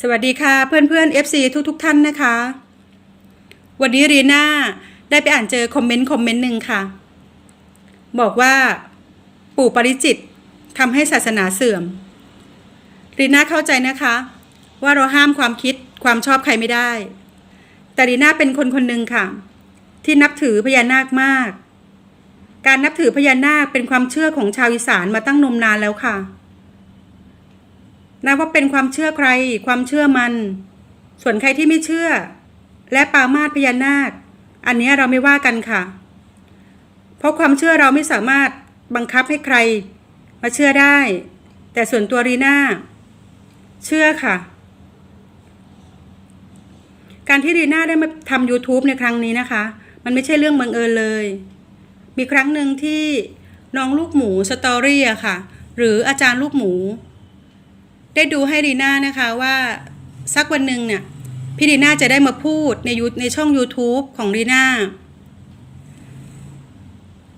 สวัสดีค่ะเพื่อนเพื่อนๆ FC ทุกทุกท่านนะคะ วันนี้รีน่าได้ไปอ่านเจอคอมเมนต์คอมเมนต์หนึ่งค่ะ บอกว่าปู่ปริจิตทำให้ศาสนาเสื่อมรีน่าเข้าใจนะคะ ว่าเราห้ามความคิดความชอบใครไม่ได้ แต่รีน่าเป็นคนคนหนึ่งค่ะ ที่นับถือพญานาคมาก การนับถือพญานาคเป็นความเชื่อของชาวอีสานมาตั้งนมนานแล้วค่ะ นับว่าเป็นความเชื่อใคร ความเชื่อมัน ส่วนใครที่ไม่เชื่อ และปามาสพญานาค อันนี้เราไม่ว่ากันค่ะ เพราะความเชื่อเราไม่สามารถบังคับให้ใคร มาเชื่อได้ แต่ส่วนตัวรีน่าเชื่อค่ะ การที่รีน่าได้มาทำ YouTube ในครั้งนี้นะคะ มันไม่ใช่เรื่องบังเอิญเลย มีครั้งหนึ่งที่น้องลูกหมูสตอรี่อะค่ะ หรืออาจารย์ลูกหมู ได้ดูให้รีน่านะคะว่าสักวันหนึ่งเนี่ยพี่รีน่าจะได้มาพูดในยูในช่อง YouTube ของรีน่า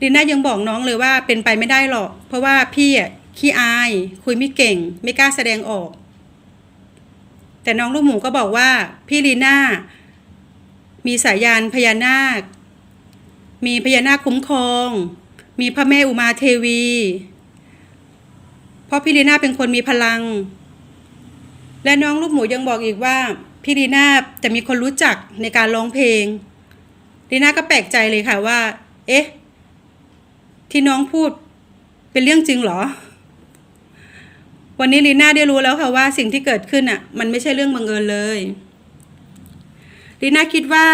รีน่ายังบอกน้องเลยว่าเป็นไปไม่ได้หรอก เพราะว่าพี่อะขี้อาย คุยไม่เก่ง ไม่กล้าแสดงออก แต่น้องลูกหมูก็บอกว่าพี่ลีน่ามีสายยานพญานาค มีพญานาคคุ้มครอง มีพระแม่อุมาเทวี เพราะพี่ลีน่าเป็นคนมีพลัง และน้องลูกหมูยังบอกอีกว่าพี่ลีน่าจะมีคนรู้จักในการร้องเพลงลีน่าก็แปลกใจเลยค่ะว่า เอ๊ะ ที่น้องพูดเป็นเรื่องจริงเหรอ วันนี้ลีน่าได้รู้แล้วค่ะว่าสิ่งที่เกิดขึ้นอะ มันไม่ใช่เรื่องบังเอิญเลยลีน่าคิดว่า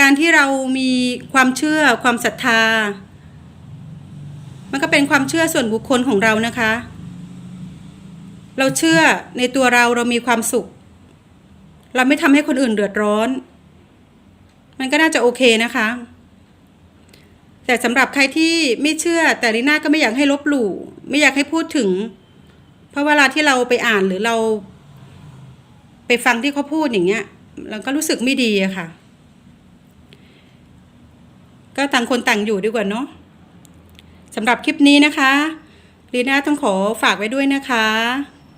การที่เรามีความเชื่อความศรัทธา มันก็เป็นความเชื่อส่วนบุคคลของเรานะคะ เราเชื่อในตัวเราเรามีความสุข เราไม่ทำให้คนอื่นเดือดร้อน มันก็น่าจะโอเคนะคะ แต่สำหรับใครที่ไม่เชื่อแต่ลีน่าก็ไม่อยากให้ลบหลู่ไม่อยากให้พูดถึง เพราะเวลาที่เราไปอ่านหรือเรา ไปฟังที่เขาพูดอย่างเงี้ย เราก็รู้สึกไม่ดีอะค่ะ ก็ต่างคนต่างอยู่ดีกว่าเนาะสำหรับคลิปนี้นะคะลีน่าต้องขอฝากไว้ด้วยนะคะ